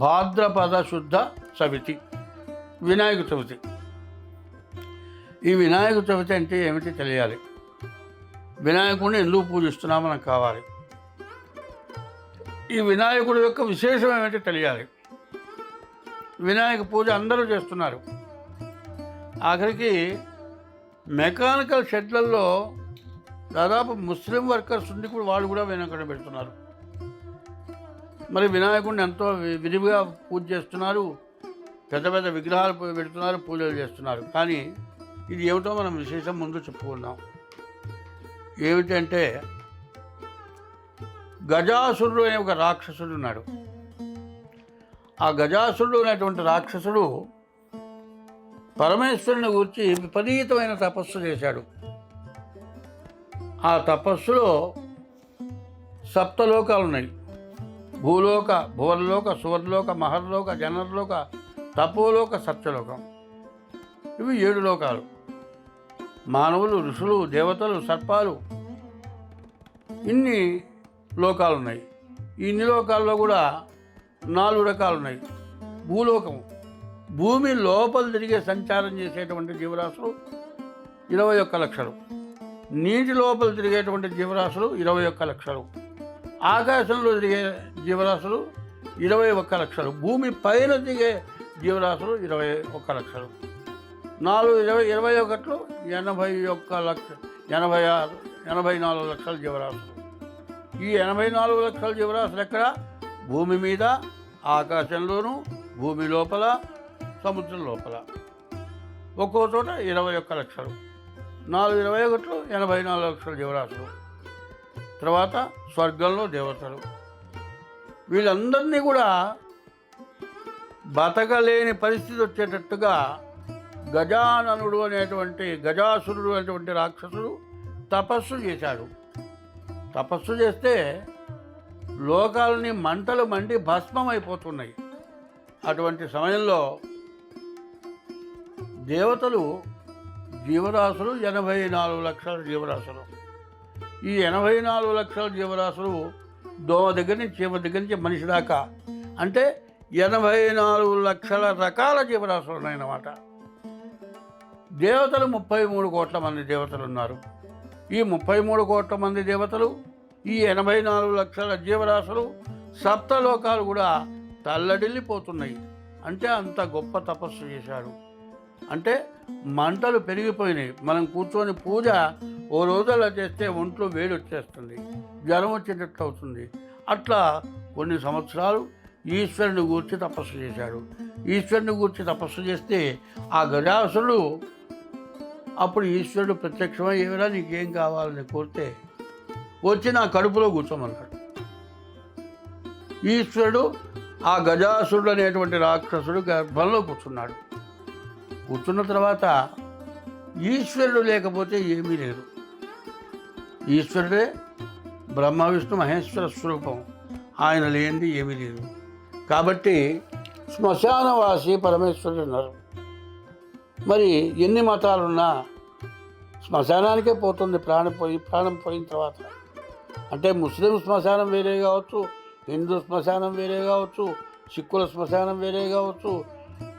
భాద్రపద శుద్ధ సవితి వినాయక చవితి. ఈ వినాయక చవితి అంటే ఏమిటి తెలియాలి? వినాయకుడిని ఎందుకు పూజిస్తున్నామో మనకు కావాలి. ఈ వినాయకుడి యొక్క విశేషం ఏమిటి తెలియాలి? వినాయక పూజ అందరూ చేస్తున్నారు. ఆఖరికి మెకానికల్ షెడ్లలో దాదాపు ముస్లిం వర్కర్స్ ఉండి కూడా వాళ్ళు కూడా వినాయకుడిని పెడుతున్నారు. మరి వినాయకుడిని ఎంతో వి- విరివిగా పూజ చేస్తున్నారు. పెద్ద పెద్ద విగ్రహాలు పెడుతున్నారు పూజలు చేస్తున్నారు. కానీ ఇది ఏమిటో మనం విశేషం ముందు చెప్పుకుందాం. ఏమిటంటే గజాసురుడు అనే ఒక రాక్షసుడు ఉన్నాడు. ఆ గజాసురుడు అనేటువంటి రాక్షసుడు పరమేశ్వరుని గురించి విపరీతమైన తపస్సు చేశాడు. ఆ తపస్సులో సప్తలోకాలు ఉన్నాయి భూలోక భువర్లోక సువర్లోక మహర్లోక జనర్లోక తపోలోక సత్యలోకం ఇవి ఏడు లోకాలు. మానవులు ఋషులు దేవతలు సర్పాలు. ఇన్ని లోకాలు ఉన్నాయి ఇన్ని లోకాల్లో కూడా నాలుగు రకాలు ఉన్నాయి భూలోకం. భూమి లోపల తిరిగే సంచారం చేసేటువంటి జీవరాశులు ఇరవై ఒక్క లక్షలు. నీటి లోపల తిరిగేటువంటి జీవరాశులు ఇరవై ఒక్క లక్షలు. ఆకాశంలో తిరిగే జీవరాశులు ఇరవై ఒక్క లక్షలు. భూమి పైన దిగే జీవరాశులు ఇరవై ఒక్క లక్షలు. నాలుగు ఇరవై ఇరవై ఒకట్లు ఎనభై ఒక్క లక్ష ఎనభై ఆరు ఎనభై నాలుగు లక్షల జీవరాశులు. ఈ ఎనభై నాలుగు లక్షల జీవరాశులు ఎక్కడ? భూమి మీద ఆకాశంలోనూ భూమి లోపల సముద్రం లోపల. ఒక్కో చోట ఇరవై ఒక్క లక్షలు. నాలుగు ఇరవై ఒకట్లు ఎనభై నాలుగు లక్షల జీవరాశులు. తర్వాత స్వర్గంలో దేవతలు. వీళ్ళందరినీ కూడా బతకలేని పరిస్థితి వచ్చేటట్టుగా గజాననుడు అనేటువంటి గజాసురుడు అనేటువంటి రాక్షసుడు తపస్సు చేశాడు. తపస్సు చేస్తే లోకాలని మంటలు మండి భస్మం అయిపోతున్నాయి అటువంటి సమయంలో దేవతలు జీవరాశులు ఎనభై నాలుగు లక్షల జీవరాశులు. ఈ ఎనభై నాలుగు లక్షల జీవరాశులు దోమ దగ్గర నుంచి చీమ దగ్గర నుంచి మనిషి దాకా. అంటే ఎనభై నాలుగు లక్షల రకాల జీవరాశులు ఉన్నాయన్నమాట. దేవతలు ముప్పై మూడు కోట్ల మంది దేవతలు ఉన్నారు. ఈ ముప్పై మూడు కోట్ల మంది దేవతలు ఈ ఎనభై నాలుగు లక్షల జీవరాశులు సప్తలోకాలు కూడా తల్లడిల్లిపోతున్నాయి. అంటే అంత గొప్ప తపస్సు చేశాడు అంటే మంటలు పెరిగిపోయినాయి. మనం కూర్చొని పూజ ఓ రోజు అలా చేస్తే ఒంట్లో వేడి వచ్చేస్తుంది జ్వరం వచ్చేటట్టు అవుతుంది. అట్లా కొన్ని సంవత్సరాలు ఈశ్వరుని గూర్చి తపస్సు చేశాడు. ఈశ్వరుని గూర్చి తపస్సు చేస్తే ఆ గజాసురుడు అప్పుడు ఈశ్వరుడు ప్రత్యక్షమై ఏమైనా నీకేం కావాలని కోరితే వచ్చి నా కడుపులో కూర్చోమన్నాడు. ఈశ్వరుడు ఆ గజాసురుడు అనేటువంటి రాక్షసుడు గర్భంలో కూర్చున్నాడు. కూర్చున్న తర్వాత ఈశ్వరుడు లేకపోతే ఏమీ లేదు. ఈశ్వరుడే బ్రహ్మ విష్ణు మహేశ్వర స్వరూపం. ఆయన లేనిది ఏమీ లేదు. కాబట్టి శ్మశానవాసి పరమేశ్వరుడు అన్నారు మరి ఎన్ని మతాలున్నా శ్మశానానికే పోతుంది ప్రాణం పోయి ప్రాణం పోయిన తర్వాత. అంటే ముస్లిం శ్మశానం వేరే కావచ్చు హిందూ శ్మశానం వేరే కావచ్చు సిక్కుల శ్మశానం వేరే కావచ్చు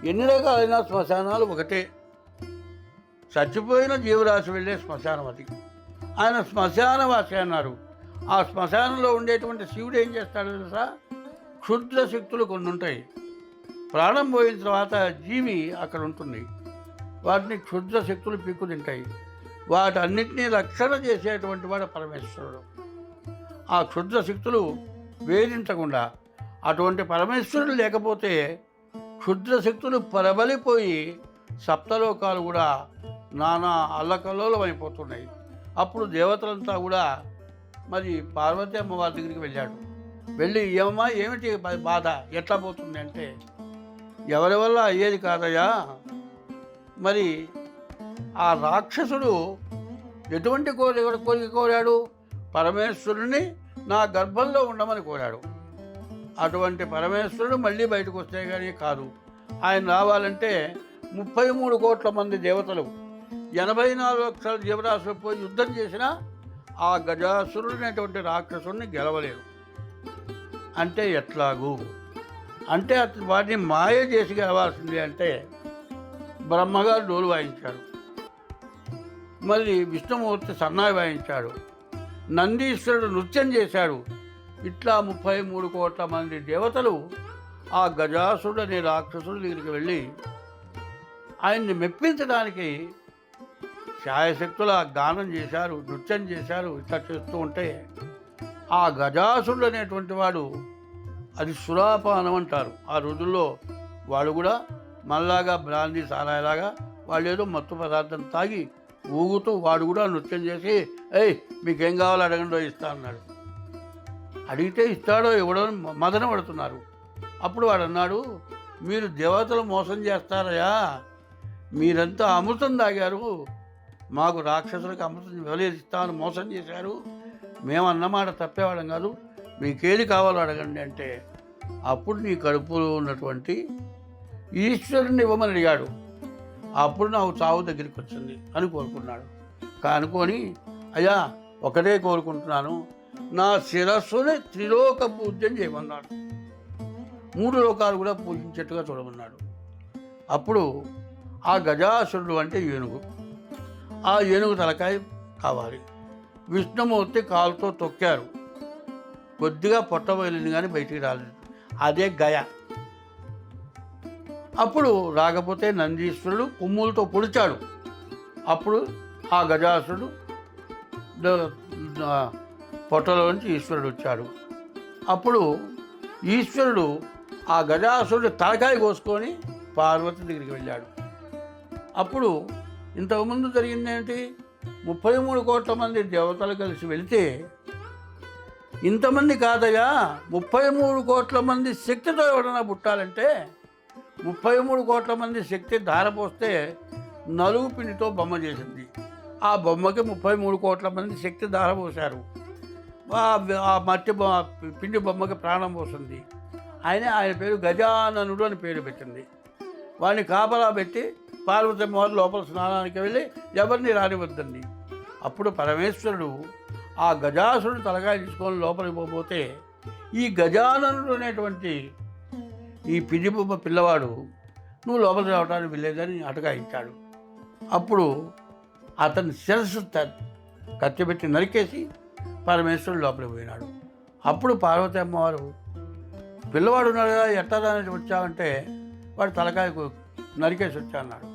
ఎన్ని రకాలైన శ్మశానాలు ఒకటే. చచ్చిపోయిన జీవరాశి వెళ్ళే శ్మశానం అది. ఆయన శ్మశానవాసి అన్నారు. ఆ శ్మశానంలో ఉండేటువంటి శివుడు ఏం చేస్తాడు తెలుసా? క్షుద్ర శక్తులు కొన్ని ఉంటాయి ప్రాణం పోయిన తర్వాత జీవి అక్కడ ఉంటుంది. వాటిని క్షుద్ర శక్తులు పీక్కు తింటాయి. వాటన్నిటినీ రక్షణ చేసేటువంటి వాడు పరమేశ్వరుడు. ఆ క్షుద్ర శక్తులు వేధించకుండా అటువంటి పరమేశ్వరుడు లేకపోతే క్షుద్ర శక్తులు పరబలిపోయి సప్తలోకాలు కూడా నానా అల్లకల్లోలం అయిపోతున్నాయి అప్పుడు దేవతలంతా కూడా మరి పార్వతీ అమ్మవారి దగ్గరికి వెళ్ళాడు. వెళ్ళి ఏమమ్మా ఏమిటి బాధ? ఎట్లా పోతుంది అంటే ఎవరి వల్ల అయ్యేది కాదయ్యా? మరి ఆ రాక్షసుడు ఎటువంటి కోరిక కోరిక కోరాడు? పరమేశ్వరుని నా గర్భంలో ఉండమని కోరాడు. అటువంటి పరమేశ్వరుడు మళ్ళీ బయటకు వస్తే కానీ కాదు. ఆయన రావాలంటే ముప్పై మూడు కోట్ల మంది దేవతలు ఎనభై నాలుగు లక్షల జీవరాశులు పోయి యుద్ధం చేసినా ఆ గజాసురుడు అనేటువంటి రాక్షసుడిని గెలవలేరు అంటే ఎట్లాగూ? అంటే అతను వాటిని మాయ చేసి గెలవాల్సింది అంటే బ్రహ్మగారు డోలు వాయించాడు మళ్ళీ విష్ణుమూర్తి సన్నాయి వాయించాడు. నందీశ్వరుడు నృత్యం చేశాడు. ఇట్లా ముప్పై మూడు కోట్ల మంది దేవతలు ఆ గజాసుడు అనే రాక్షసుడు దగ్గరికి వెళ్ళి ఆయన్ని మెప్పించడానికి ఛాయశక్తుల గానం చేశారు నృత్యం చేశారు ఇట్లా చేస్తూ ఉంటే ఆ గజాసుడు అనేటువంటి వాడు అది సురాపానం అంటారు. ఆ రోజుల్లో వాళ్ళు కూడా మళ్ళాగా బ్రాందీ సారాయలాగా వాళ్ళు ఏదో మత్తు పదార్థం తాగి ఊగుతూ వాడు కూడా నృత్యం చేసి ఏయ్ మీకేం కావాలో అడగండో ఇస్తా అన్నాడు. అడిగితే ఇస్తాడో ఇవ్వడో మదన పడుతున్నారు. అప్పుడు వాడు అన్నాడు మీరు దేవతలు మోసం చేస్తారయా మీరంతా అమృతం తాగారు. మాకు రాక్షసులకు అమృతం ఇవ్వలేదు ఇస్తామని మోసం చేశారు? మేము అన్నమాట తప్పేవాళ్ళం కాదు. మీకేది కావాలో అడగండి అంటే అప్పుడు నీ కడుపులో ఉన్నటువంటి ఈశ్వరుని ఇవ్వమని అడిగాడు. అప్పుడు నాకు చావు దగ్గరికి వచ్చింది అని కోరుకున్నాడు. కానుకొని అయ్యా ఒకటే కోరుకుంటున్నాను. నా శిరస్సుని త్రిలోక పూజ్యం చేయమన్నాడు. మూడు లోకాలు కూడా పూజించేట్టుగా చూడమన్నాడు. అప్పుడు ఆ గజాసురుడు అంటే ఏనుగు. ఆ ఏనుగు తలకాయ కావాలి. విష్ణుమూర్తి కాలుతో తొక్కారు. కొద్దిగా పొట్ట బయలుంది కానీ బయటికి రాలేదు. అదే గయ. అప్పుడు రాకపోతే నందీశ్వరుడు కొమ్ములతో పొడిచాడు. అప్పుడు ఆ గజాసుడు పొట్టలో నుంచి పొట్టలోంచి ఈశ్వరుడు వచ్చాడు. అప్పుడు ఈశ్వరుడు ఆ గజాసురుడు తలకాయ కోసుకొని పార్వతి దగ్గరికి వెళ్ళాడు. అప్పుడు ఇంతకుముందు జరిగిందేంటి? ముప్పై మూడు కోట్ల మంది దేవతలు కలిసి వెళితే ఇంతమంది కాదయా ముప్పై మూడు కోట్ల మంది శక్తితో ఎవడన్నా పుట్టాలంటే ముప్పై మూడు కోట్ల మంది శక్తి ధారపోస్తే నలుగు పిండితో బొమ్మ చేసింది. ఆ బొమ్మకి ముప్పై మూడు కోట్ల మంది శక్తి ధారపోశారు. ఆ- ఆ మట్టి పిండి బొమ్మకి ప్రాణం పోస్తుంది ఆయన ఆయన పేరు గజాననుడు అని పేరు పెట్టింది. వాడిని కాపలా పెట్టి పార్వతమ్మ వారు లోపల స్నానానికి వెళ్ళి ఎవరిని రానివద్దండి అప్పుడు పరమేశ్వరుడు ఆ గజాసురుడు తలకాయ తీసుకొని లోపలికి పోతే ఈ గజాననుడు అనేటువంటి ఈ పిడి పిల్లవాడు నువ్వు లోపలికి రావడానికి వెళ్ళేదని అటకాయించాడు అప్పుడు అతని శిరస్సు త- కత్తిపెట్టి నరికేసి పరమేశ్వరుడు లోపలికి పోయినాడు. అప్పుడు పార్వతి అమ్మవారు పిల్లవాడు ఉన్నాడు కదా ఎట్టదానికి వచ్చావంటే వాడు తలకాయకు నరికేసి వచ్చా అన్నాడు.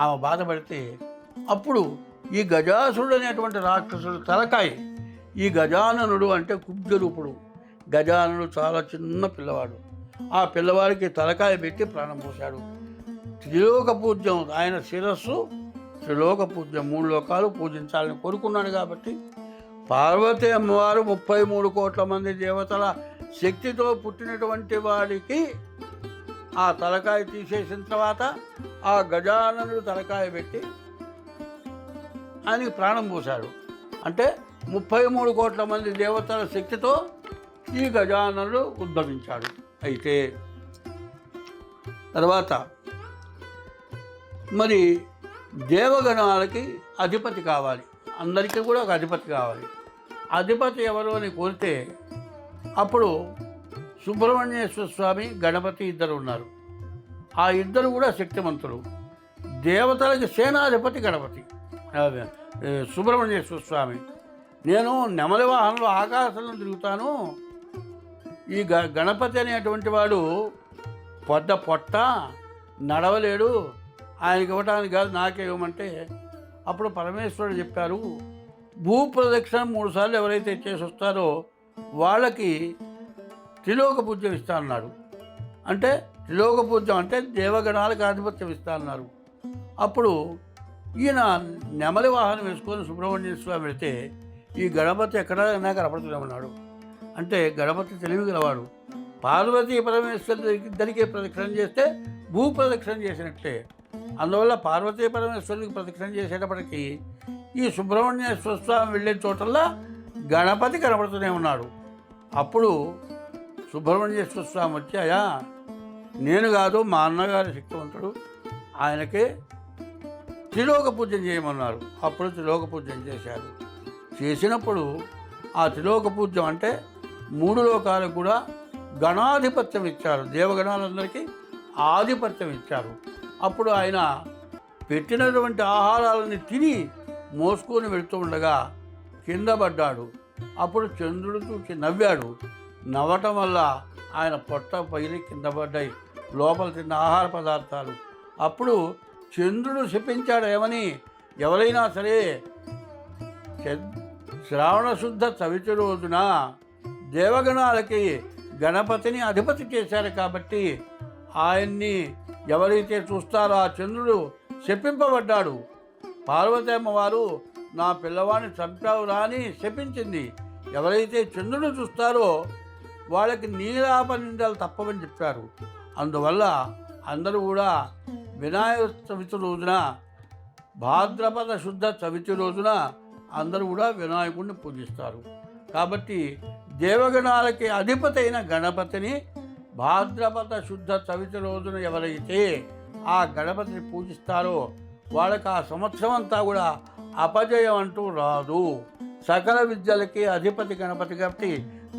ఆమె బాధపడితే అప్పుడు ఈ గజాసురుడు అనేటువంటి రాక్షసుడు తలకాయ ఈ గజాననుడు అంటే కుబ్జరూపుడు గజాననుడు చాలా చిన్న పిల్లవాడు. ఆ పిల్లవాడికి తలకాయ పెట్టి ప్రాణం పోశాడు. త్రిలోక పూజ్యం ఆయన శిరస్సు త్రిలోక పూజ్యం మూడు లోకాలు పూజించాలని కోరుకున్నాడు కాబట్టి పార్వతి అమ్మవారు ముప్పై మూడు కోట్ల మంది దేవతల శక్తితో పుట్టినటువంటి వాడికి ఆ తలకాయ తీసేసిన తర్వాత ఆ గజాననుడు తలకాయ పెట్టి ఆయనకి ప్రాణం పోశాడు. అంటే ముప్పై మూడు కోట్ల మంది దేవతల శక్తితో ఈ గజాననుడు ఉద్భవించాడు. అయితే తర్వాత మరి దేవగణాలకి అధిపతి కావాలి. అందరికీ కూడా ఒక అధిపతి కావాలి. అధిపతి ఎవరు అని కోరితే అప్పుడు సుబ్రహ్మణ్యేశ్వర స్వామి గణపతి ఇద్దరు ఉన్నారు. ఆ ఇద్దరు కూడా శక్తిమంతులు. దేవతలకి సేనాధిపతి గణపతి. సుబ్రహ్మణ్యేశ్వర స్వామి. నేను నెమలి వాహనంలో ఆకాశంలో తిరుగుతాను. ఈ గ గణపతి అనేటువంటి వాడు పొద్ద పొట్ట నడవలేడు. ఆయనకి ఇవ్వటానికి కాదు నాకే ఇవ్వమంటే. అప్పుడు పరమేశ్వరుడు చెప్పారు భూ ప్రదక్షిణ మూడుసార్లు ఎవరైతే చేసి వస్తారో వాళ్ళకి త్రిలోక పూజ్యం ఇస్తా అన్నాడు. అంటే త్రిలోక పూజ్యం అంటే దేవగణాలకు ఆధిపత్యం ఇస్తా అన్నారు. అప్పుడు ఈయన నెమలి వాహనం వేసుకొని సుబ్రహ్మణ్య స్వామి వెళితే ఈ గణపతి ఎక్కడైనా కనపడుతున్నామన్నాడు. అంటే గణపతి తెలివి గలవాడు. పార్వతీ పరమేశ్వరి ఇద్దరికీ ప్రదక్షిణ చేస్తే భూ ప్రదక్షిణ చేసినట్లే అందువల్ల పార్వతీ పరమేశ్వరుడికి ప్రదక్షిణ చేసేటప్పటికీ ఈ సుబ్రహ్మణ్యేశ్వర స్వామి వెళ్ళే చోటల్లా గణపతి కనపడుతూనే ఉన్నాడు. అప్పుడు సుబ్రహ్మణ్యేశ్వర స్వామి వచ్చి అయ్యా నేను కాదు మా అన్నగారి శక్తివంతుడు. ఆయనకే త్రిలోక పూజం చేయమన్నారు. అప్పుడు త్రిలోక పూజం చేశారు. చేసినప్పుడు ఆ త్రిలోక పూజ్యం అంటే మూడు లోకాలకు కూడా గణాధిపత్యం ఇచ్చారు. దేవగణాలందరికీ ఆధిపత్యం ఇచ్చారు. అప్పుడు ఆయన పెట్టినటువంటి ఆహారాలని తిని మోసుకొని వెళ్తూ ఉండగా కింద పడ్డాడు. అప్పుడు చంద్రుడు చూసి నవ్వాడు. నవ్వటం వల్ల ఆయన పొట్ట పైన కింద పడ్డాయి. లోపల తిన్న ఆహార పదార్థాలు. అప్పుడు చంద్రుడు శపించాడు ఏమని? ఎవరైనా సరే శ్రావణ శుద్ధ చవితి రోజున దేవగణాలకి గణపతిని అధిపతి చేశారు కాబట్టి ఆయన్ని ఎవరైతే చూస్తారో ఆ చంద్రుడు శపింపబడ్డాడు. పార్వతమ్మ వారు నా పిల్లవాడిని చంపావురా అని శపించింది. ఎవరైతే చంద్రుడు చూస్తారో వాళ్ళకి నీలాప నిందలు తప్పవని చెప్పారు. అందువల్ల అందరూ కూడా వినాయక చవితి రోజున భాద్రపద శుద్ధ చవితి రోజున అందరూ కూడా వినాయకుడిని పూజిస్తారు. కాబట్టి దేవగణాలకి అధిపతి అయిన గణపతిని భాద్రపద శుద్ధ చవితి రోజున ఎవరైతే ఆ గణపతిని పూజిస్తారో వాళ్ళకి ఆ సంవత్సరం అంతా కూడా అపజయం అంటూ రాదు. సకల విద్యలకి అధిపతి గణపతి కాబట్టి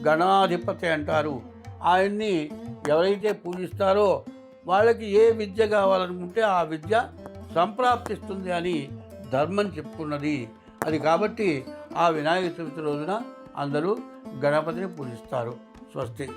గణాధిపతి అంటారు. ఆయన్ని ఎవరైతే పూజిస్తారో వాళ్ళకి ఏ విద్య కావాలనుకుంటే ఆ విద్య సంప్రాప్తిస్తుంది అని ధర్మం చెప్పుకున్నది. అది కాబట్టి ఆ వినాయక చవితి రోజున అందరూ గణపతిని పూజిస్తారు. స్వస్తి.